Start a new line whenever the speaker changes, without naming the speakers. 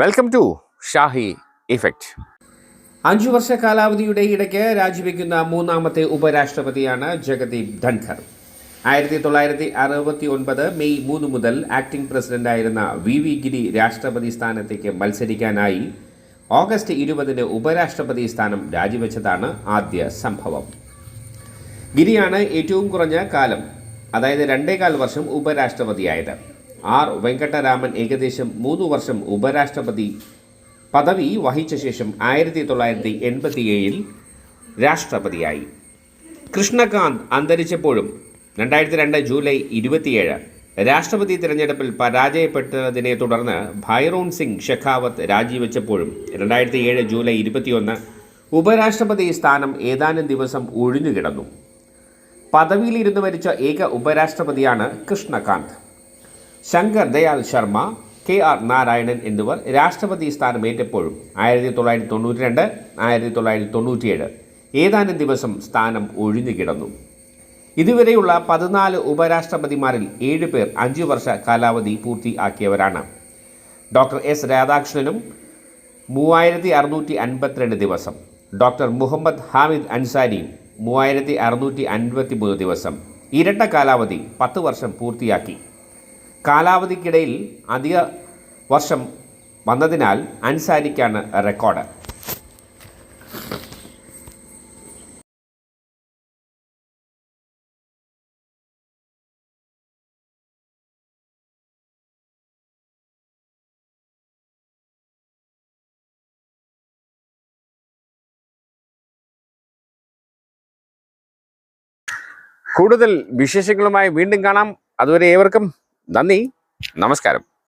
Welcome to Shahi effect
അഞ്ചു വർഷ കാലാവധിയുടെ ഇടയ്ക്ക് രാജിവെക്കുന്ന മൂന്നാമത്തെ ഉപരാഷ്ട്രപതിയാണ് ജഗദീപ് ധൻഖർ. ആയിരത്തി തൊള്ളായിരത്തി അറുപത്തി ഒൻപത് മെയ് മൂന്ന് മുതൽ ആക്ടിംഗ് പ്രസിഡന്റായിരുന്ന വി വി ഗിരി രാഷ്ട്രപതി സ്ഥാനത്തേക്ക് മത്സരിക്കാനായി ഓഗസ്റ്റ് ഇരുപതിന് ഉപരാഷ്ട്രപതി സ്ഥാനം രാജിവെച്ചതാണ് ആദ്യ സംഭവം. ഗിരിയാണ് ഏറ്റവും കുറഞ്ഞ കാലം അതായത് രണ്ടേകാൽ വർഷം ഉപരാഷ്ട്രപതിയായത്. ആർ വെങ്കട്ടരാമൻ ഏകദേശം മൂന്ന് വർഷം ഉപരാഷ്ട്രപതി പദവി വഹിച്ച ശേഷം ആയിരത്തി തൊള്ളായിരത്തി എൺപത്തിയേഴിൽ രാഷ്ട്രപതിയായി. കൃഷ്ണകാന്ത് അന്തരിച്ചപ്പോഴും രണ്ടായിരത്തി രണ്ട് ജൂലൈ ഇരുപത്തിയേഴ് രാഷ്ട്രപതി തിരഞ്ഞെടുപ്പിൽ പരാജയപ്പെട്ടതിനെ തുടർന്ന് ഭൈറോൺ സിംഗ് ഷെഖാവത്ത് രാജിവെച്ചപ്പോഴും രണ്ടായിരത്തി ഏഴ് ജൂലൈ ഇരുപത്തിയൊന്ന് ഉപരാഷ്ട്രപതി സ്ഥാനം ഏതാനും ദിവസം ഒഴിഞ്ഞുകിടന്നു. പദവിയിലിരുന്ന് മരിച്ച ഏക ഉപരാഷ്ട്രപതിയാണ് കൃഷ്ണകാന്ത്. ശങ്കർ ദയാൽ ശർമ്മ കെ ആർ നാരായണൻ എന്നിവർ രാഷ്ട്രപതി സ്ഥാനമേറ്റപ്പോഴും ആയിരത്തി തൊള്ളായിരത്തി തൊണ്ണൂറ്റി രണ്ട് ആയിരത്തി തൊള്ളായിരത്തി തൊണ്ണൂറ്റിയേഴ് ഏതാനും ദിവസം സ്ഥാനം ഒഴിഞ്ഞുകിടന്നു ഇതുവരെയുള്ള പതിനാല് ഉപരാഷ്ട്രപതിമാരിൽ ഏഴ് പേർ അഞ്ച് വർഷ കാലാവധി പൂർത്തിയാക്കിയവരാണ്. ഡോക്ടർ എസ് രാധാകൃഷ്ണനും മൂവായിരത്തി അറുന്നൂറ്റി അൻപത്തിരണ്ട് ദിവസം. ഡോക്ടർ മുഹമ്മദ് ഹാമിദ് അൻസാരിയും മൂവായിരത്തി അറുന്നൂറ്റി അൻപത്തി മൂന്ന് ദിവസം. ഇരട്ട കാലാവധി പത്ത് വർഷം പൂർത്തിയാക്കി. കാലാവധിക്കിടയിൽ അധിക വർഷം വന്നതിനാൽ അൻസാരിക്കാണ് റെക്കോർഡ്.
കൂടുതൽ വിശേഷങ്ങളുമായി വീണ്ടും കാണാം. അതുവരെ ഏവർക്കും നന്ദി. നമസ്കാരം.